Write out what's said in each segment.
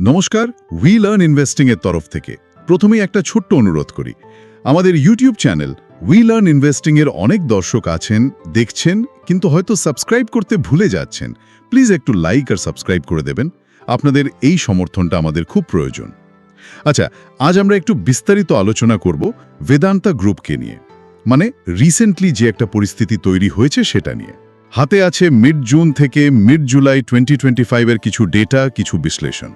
নমস্কার we learn investing এর তরফ থেকে। প্রথমেই একটা ছোট্ট অনুরোধ করি। আমাদের YouTube channel we learn investing এর অনেক দর্শক আছেন, দেখছেন, কিন্তু হয়তো সাবস্ক্রাইব করতে ভুলে যাচ্ছেন। প্লিজ একটু লাইক আর সাবস্ক্রাইব করে দেবেন। আপনাদের এই সমর্থনটা আমাদের খুব প্রয়োজন। আচ্ছা আজ আমরা একটু বিস্তারিত আলোচনা করব বেদান্তা গ্রুপকে নিয়ে। মানে রিসেন্টলি যে একটা পরিস্থিতি তৈরি হয়েছে সেটা নিয়ে। হাতে আছে মিড জুন থেকে মিড জুলাই টোয়েন্টি টোয়েন্টি ফাইভের কিছু ডেটা কিছু বিশ্লেষণ।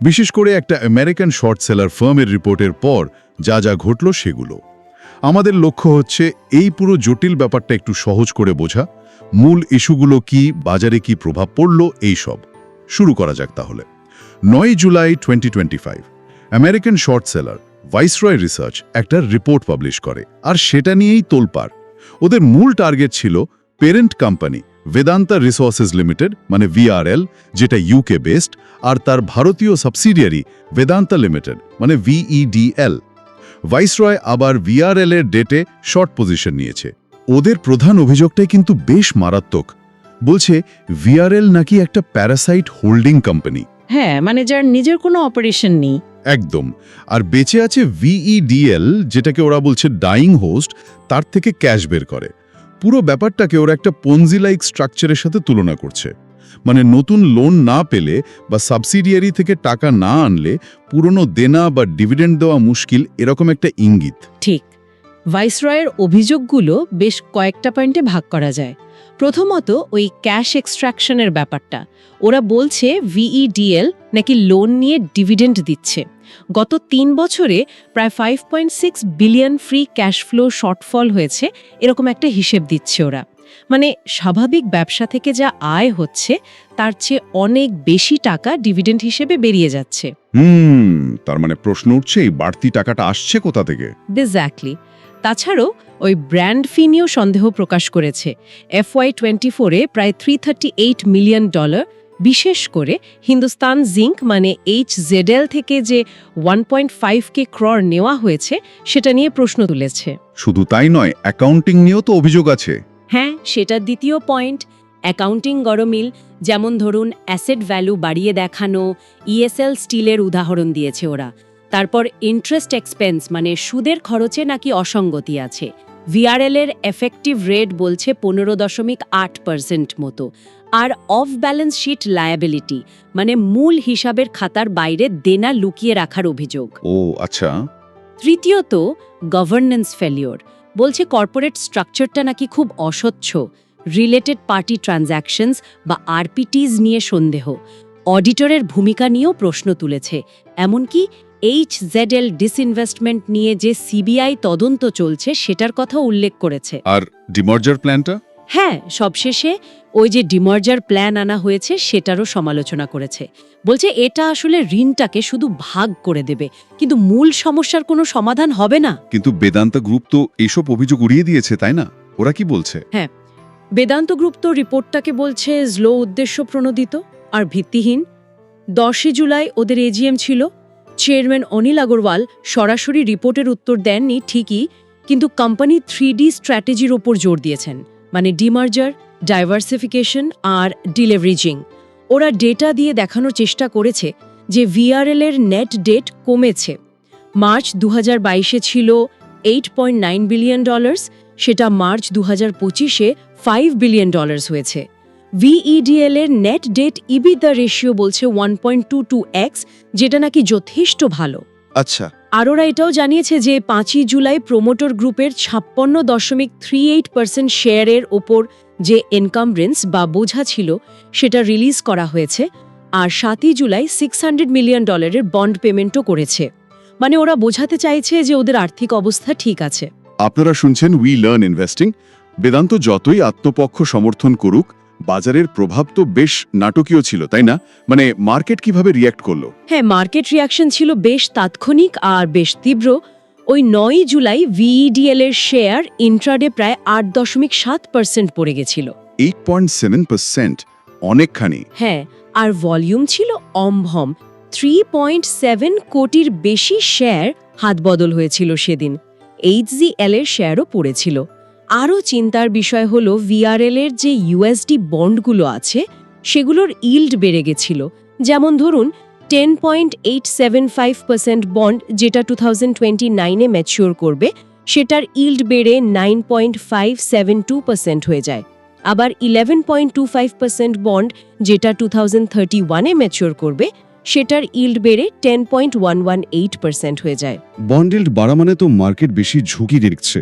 বিশেষ করে একটা আমেরিকান শর্ট সেলার ফার্মের রিপোর্টের পর যা যা ঘটল সেগুলো। আমাদের লক্ষ্য হচ্ছে এই পুরো জটিল ব্যাপারটা একটু সহজ করে বোঝা, মূল ইস্যুগুলো কি, বাজারে কি প্রভাব পড়ল, এই সব। শুরু করা যাক তাহলে। নয় July twenty American short seller Viceroy Research একটা রিপোর্ট পাবলিশ করে, আর সেটা নিয়েই তোলপার ওদের মূল টার্গেট ছিল parent company Vedanta Resources Limited মানে ভিআরএল যেটা ইউকে বেসড আর তার ভারতীয় সাবসিডিয়ারি বেদান্তা লিমিটেড মানে ভিইডিএল ভাইসরয় আবার ভিআরএল এর ডেটে শর্ট পজিশন নিয়েছে। ওদের প্রধান অভিযোগটাই কিন্তু বেশ মারাত্মক। বলছে ভিআরএল নাকি একটা প্যারাসাইট হোল্ডিং কোম্পানি হ্যাঁ মানে যার নিজের কোনো অপারেশন নেই। একদম। আর বেঁচে আছে ভিইডিএল যেটাকে ওরা বলছে ডাইং হোস্ট তার থেকে ক্যাশ বের করে। পুরো ব্যাপারটাকে ওরা একটা পঞ্জিলাইক স্ট্রাকচারের সাথে তুলনা করছে। মানে নতুন লোন না পেলে বা সাবসিডিয়ারি থেকে টাকা না আনলে পুরনো দেনা বা ডিভিডেন্ড দেওয়া মুশকিল এরকম একটা ইঙ্গিত। ঠিক। ভাইসরয়ের অভিযোগগুলো বেশ কয়েকটা পয়েন্টে ভাগ করা যায়। প্রথমত ওই ক্যাশ এক্সট্রাকশনের ব্যাপারটা। ওরা বলছে ভিইডিএল নাকি লোন নিয়ে ডিভিডেন্ড দিচ্ছে। গত তিন বছরে প্রায় five point six billion free cash flow shortfall হয়েছে এরকম একটা হিসেব দিচ্ছে ওরা। মানে স্বাভাবিক ব্যবসা থেকে যা আয় হচ্ছে তার চেয়ে অনেক বেশি টাকা ডিভিডেন্ড হিসেবে বেরিয়ে যাচ্ছে। হুম তার মানে প্রশ্ন উঠছে এই বাড়তি টাকাটা আসছে কোথা থেকে? এক্স্যাক্টলি তাছাড়াও ওই ব্র্যান্ড ফি নিয়েও সন্দেহ প্রকাশ করেছে। এফওয়াই টোয়েন্টি ফোরে প্রায় three thirty eight million dollar বিশেষ করে হিন্দুস্তান জিঙ্ক মানে এইচ জেডএল থেকে যে one point five K crore নেওয়া হয়েছে সেটা নিয়ে প্রশ্ন তুলেছে। শুধু তাই নয় অ্যাকাউন্টিং নিয়েও তো অভিযোগ আছে। হ্যাঁ সেটার দ্বিতীয় পয়েন্ট অ্যাকাউন্টিং গরমিল যেমন ধরুন অ্যাসেট ভ্যালু বাড়িয়ে দেখানো ইএসএল স্টিলের উদাহরণ দিয়েছে ওরা। তারপর ইন্টারেস্ট এক্সপেন্স মানে সুদের খরচে নাকি অসঙ্গতি আছে। ভিআরএল এর এফেক্টিভ রেট বলছে পনেরো দশমিক আট পার্সেন্ট মতো। আর অফ ব্যালেন্স শিট লায়াবিলিটি মানে মূল হিসাবের খাতার বাইরে দেনা লুকিয়ে রাখার অভিযোগ। ও আচ্ছা। তৃতীয়ত গভর্নেন্স ফেলিওর বলছে কর্পোরেট স্ট্রাকচারটা নাকি খুব অস্বচ্ছ। রিলেটেড পার্টি ট্রানজ্যাকশনস বা আরপিটিজ নিয়ে সন্দেহ। অডিটরের ভূমিকা নিয়েও প্রশ্ন তুলেছে। এমনকি এইচ জেডএল ডিসইনভেস্টমেন্ট নিয়ে যে সিবিআই তদন্ত চলছে সেটার কথা উল্লেখ করেছে। আর ডিমার্জার প্ল্যানটা হ্যাঁ সবশেষে ওই যে ডিমার্জার প্ল্যান আনা হয়েছে সেটারও সমালোচনা করেছে। বলছে এটা আসলে ঋণটাকে শুধু ভাগ করে দেবে। কিন্তু মূল সমস্যার কোনো সমাধান হবে না। কিন্তু বেদান্তা গ্রুপ তো এইসব অভিযোগ উড়িয়ে দিয়েছে তাই না? ওরা কি বলছে? হ্যাঁ বেদান্ত গ্রুপ তো রিপোর্টটাকে বলছে স্লো উদ্দেশ্য প্রণোদিত আর ভিত্তিহীন। দশই জুলাই ওদের এজিএম ছিল। চেয়ারম্যান অনিল আগরওয়াল সরাসরি রিপোর্টের উত্তর দেননি ঠিকই, কিন্তু কোম্পানি থ্রি স্ট্র্যাটেজির ওপর জোর দিয়েছেন মানে ডিমার্জার, ডাইভার্সিফিকেশন আর ডিলেভারিজিং ওরা ডেটা দিয়ে দেখানোর চেষ্টা করেছে যে ভিআরএল এর নেট ডেট কমেছে। মার্চ দু হাজার বাইশে ছিল eight point nine billion dollars, সেটা মার্চ দু হাজার পঁচিশে ফাইভ বিলিয়ন ডলার্স হয়েছে। ভিইডিএল এর নেট ডেট ইবিদা রেশিও বলছে one point two two X যেটা নাকি যথেষ্ট ভালো। আচ্ছা। আর ওরা এটাও জানিয়েছে যে পাঁচই জুলাই প্রোমোটর গ্রুপের ছাপ্পান্ন দশমিক থ্রি এইট পার্সেন্ট শেয়ারের ওপর যে এনকামব্রেন্স বা বোঝা ছিল সেটা রিলিজ করা হয়েছে। আর সাতই জুলাই সিক্স হান্ড্রেড মিলিয়ন ডলারের বন্ড পেমেন্টও করেছে। মানে ওরা বোঝাতে চাইছে যে ওদের আর্থিক অবস্থা ঠিক আছে। আপনারা শুনছেন উই লার্ন ইনভেস্টিং বেদান্ত যতই আত্মপক্ষ সমর্থন করুক বাজারের প্রভাব তো বেশ নাটকীয় ছিল তাই না? মানে মার্কেট কীভাবে রিয়্যাক্ট করল? হ্যাঁ মার্কেট রিয়াকশন ছিল বেশ তাৎক্ষণিক আর বেশ তীব্র। ওই নয়ই জুলাই ভিইডিএল এর শেয়ার ইন্ট্রাডে প্রায় আট দশমিক সাত পার্সেন্ট পড়ে গেছিল। এইট পয়েন্ট সেভেন পার্সেন্ট অনেকখানি। হ্যাঁ আর ভলিউম ছিল অম্ভম। থ্রি পয়েন্ট সেভেন কোটির বেশি শেয়ার হাতবদল হয়েছিল সেদিন। এইচ এইচজিএল এর শেয়ারও পড়েছিল। আরও চিন্তার বিষয় হল ভিআরএল এর যে ইউএসডি বন্ডগুলো আছে, সেগুলোর ইল্ড বেড়ে গেছিল। যেমন ধরুন ten point eight seven five percent bond যেটা টু থাউজেন্ড টোয়েন্টি নাইনে ম্যাচিওর করবে, সেটার ইল্ড বেড়ে nine point five seven two percent হয়ে যায়। আবার eleven point two five percent bond যেটা টু থাউজেন্ড থার্টি ওয়ানে ম্যাচিওর করবে, সেটার ইল্ড বেড়ে ten point one one eight percent হয়ে যায়। বন্ডিল্ড বাড়া মানে তো মার্কেট বেশি ঝুঁকি নিচ্ছে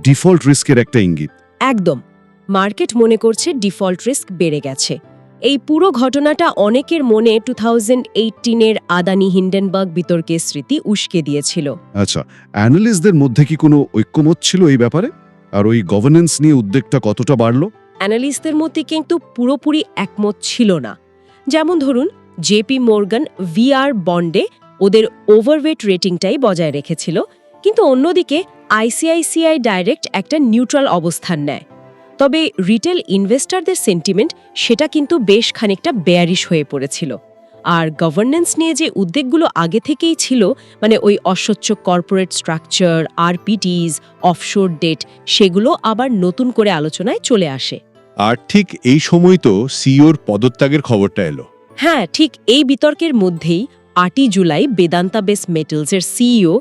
ডিফল্ট রিস্কের একটা ইঙ্গিত। একদম। মার্কেট মনে করছে ডিফল্ট রিস্ক বেড়ে গেছে। এই পুরো ঘটনাটা অনেকের মনে টু থাউজেন্ড এইটিনের আদানি হিন্ডেনবার্গ বিতর্কের স্মৃতি উস্কে দিয়েছিল। আচ্ছা অ্যানালিস্টদের মধ্যে কি কোনো ঐক্যমত ছিল এই ব্যাপারে? আর ওই গভর্নেন্স নিয়ে উদ্বেগটা কতটা বাড়লো? অ্যানালিস্টদের মধ্যে কিন্তু পুরোপুরি একমত ছিল না। যেমন ধরুন জেপি মোর্গান ভিআর বন্ডে ওদের ওভারওয়েট রেটিংটাই বজায় রেখেছিল। কিন্তু অন্যদিকে আইসিআইসিআই ডাইরেক্ট একটা নিউট্রাল অবস্থান নেয়। তবে রিটেল ইনভেস্টরদের সেন্টিমেন্ট সেটা কিন্তু বেশ খানিকটা বেয়ারিশ হয়ে পড়েছিল। আর গভর্নেন্স নিয়ে যে উদ্বেগগুলো আগে থেকেই ছিল মানে ওই অস্বচ্ছ corporate structure RPTs offshore debt সেগুলো আবার নতুন করে আলোচনায় চলে আসে। আর ঠিক এই সময় তো সিওর পদত্যাগের খবরটা এলো। হ্যাঁ ঠিক এই বিতর্কের মধ্যেই আটই জুলাই বেদান্তা বেস মেটেলসের সিইও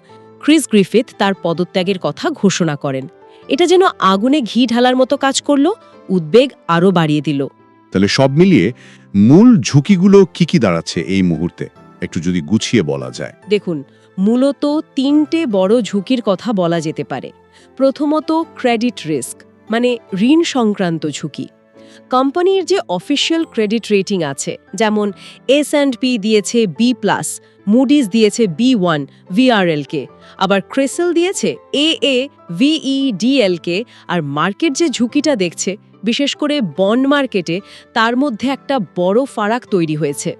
ক্রিস গ্রিফিথ তার পদত্যাগের কথা ঘোষণা করেন। এটা যেন আগুনে ঘি ঢালার মতো কাজ করল উদ্বেগ আরও বাড়িয়ে দিল। তাহলে সব মিলিয়ে মূল ঝুঁকিগুলো কি কি দাঁড়াচ্ছে এই মুহূর্তে? একটু যদি গুছিয়ে বলা যায়। দেখুন মূলত তিনটে বড় ঝুঁকির কথা বলা যেতে পারে। প্রথমত ক্রেডিট রিস্ক মানে ঋণ সংক্রান্ত ঝুঁকি। কোম্পানির যে অফিসিয়াল ক্রেডিট রেটিং আছে, যেমন এস অ্যান্ড পি দিয়েছে বি প্লাস মুডিস দিয়েছে বি ওয়ান ভিআরএলকে আবার ক্রেসেল দিয়েছে এ এ ভিই ডিএলকে আর মার্কেট যে ঝুঁকিটা দেখছে, বিশেষ করে বন্ড মার্কেটে, তার মধ্যে একটা বড় ফারাক তৈরি হয়েছে।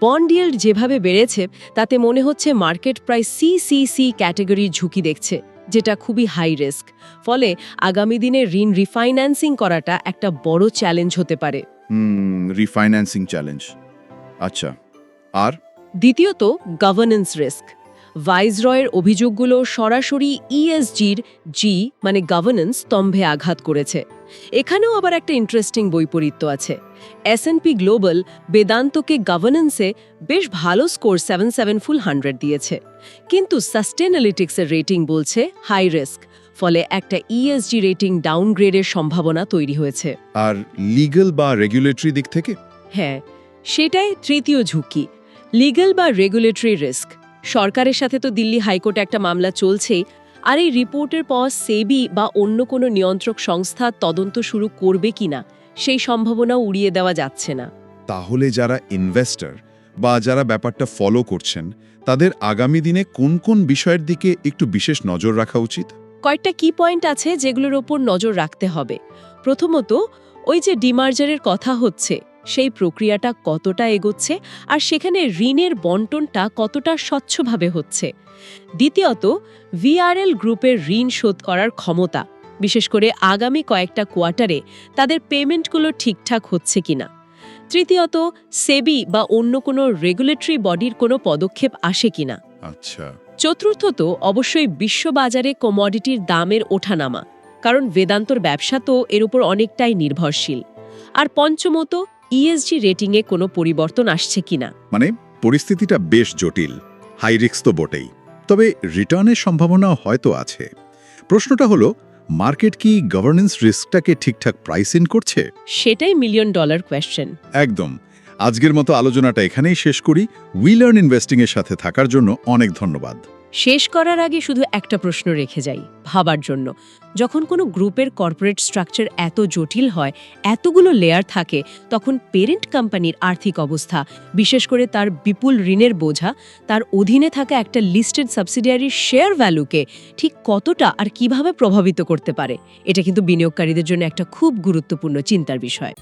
বন্ড yield যেভাবে বেড়েছে, তাতে মনে হচ্ছে মার্কেট প্রায় সিসিসি ক্যাটাগরির ঝুঁকি দেখছে। যেটা খুবই হাই রিস্ক ফলে আগামী দিনে ঋণ রিফাইন্যান্সিং করাটা একটা বড় চ্যালেঞ্জ হতে পারে। হুম রিফাইন্যান্সিং চ্যালেঞ্জ আচ্ছা আর? দ্বিতীয়ত গভর্নেন্স রিস্ক ভাইসরয়ের অভিযোগগুলো সরাসরি ইএসজির জি মানে গভর্নেন্স স্তম্ভে আঘাত করেছে। এখানেও আবার একটা ইন্টারেস্টিং বৈপরীত্য আছে। এসএনপি গ্লোবাল বেদান্তকে গভর্নেন্সে বেশ ভালো score seven seven full hundred দিয়েছে। কিন্তু সাস্টেনালিটিক্সের রেটিং বলছে হাই রিস্ক ফলে একটা ইএসজি রেটিং ডাউনগ্রেডের সম্ভাবনা তৈরি হয়েছে। আর লিগ্যাল বা রেগুলেটরি দিক থেকে? হ্যাঁ সেটাই তৃতীয় ঝুঁকি। লিগ্যাল বা রেগুলেটরি রিস্ক সরকারের সাথে তো দিল্লি হাইকোর্টে একটা মামলা চলছেই আর এই রিপোর্টের পর সেবি বা অন্য কোনো নিয়ন্ত্রক সংস্থা তদন্ত শুরু করবে কিনা সেই সম্ভাবনাও উড়িয়ে দেওয়া যাচ্ছে না। তাহলে যারা ইনভেস্টর বা যারা ব্যাপারটা ফলো করছেন তাদের আগামী দিনে কোন কোন বিষয়ের দিকে একটু বিশেষ নজর রাখা উচিত? কয়েকটা কি পয়েন্ট আছে যেগুলোর ওপর নজর রাখতে হবে। প্রথমত ওই যে ডিমার্জারের কথা হচ্ছে সেই প্রক্রিয়াটা কতটা এগোচ্ছে আর সেখানে ঋণের বন্টনটা কতটা স্বচ্ছভাবে হচ্ছে। দ্বিতীয়ত ভিআরএল গ্রুপের ঋণ শোধ করার ক্ষমতা বিশেষ করে আগামী কয়েকটা কোয়ার্টারে তাদের পেমেন্টগুলো ঠিকঠাক হচ্ছে কিনা। তৃতীয়ত সেবি বা অন্য কোনো রেগুলেটরি বডির কোনো পদক্ষেপ আসে কিনা। আচ্ছা। চতুর্থত অবশ্যই বিশ্ববাজারে কমোডিটির দামের ওঠানামা কারণ বেদান্তর ব্যবসা তো এর উপর অনেকটাই নির্ভরশীল। আর পঞ্চমত ইএসজি রেটিংয়ে কোনো পরিবর্তন আসছে কিনা? মানে পরিস্থিতিটা বেশ জটিল। হাই রিস্ক তো বটেই। তবে রিটার্নের সম্ভাবনা হয়তো আছে। প্রশ্নটা হলো মার্কেট কি গভর্নেন্স রিস্কটাকে ঠিকঠাক প্রাইস ইন করছে? সেটাই মিলিয়ন ডলার কোয়েশ্চেন একদম। আজকের মতো আলোচনাটা এখানেই শেষ করি। উই লার্ন ইনভেস্টিং এর সাথে থাকার জন্য অনেক ধন্যবাদ। শেষ করার আগে শুধু একটা প্রশ্ন রেখে যাই ভাবার জন্য। যখন কোনো গ্রুপের কর্পোরেট স্ট্রাকচার এত জটিল হয়, এতগুলো লেয়ার থাকে, তখন পেরেন্ট কোম্পানির আর্থিক অবস্থা, বিশেষ করে তার বিপুল ঋণের বোঝা, তার অধীনে থাকা একটা লিস্টেড সাবসিডিয়ারির শেয়ার ভ্যালুকে ঠিক কতটা আর কীভাবে প্রভাবিত করতে পারে, এটা কিন্তু বিনিয়োগকারীদের জন্য একটা খুব গুরুত্বপূর্ণ চিন্তার বিষয়।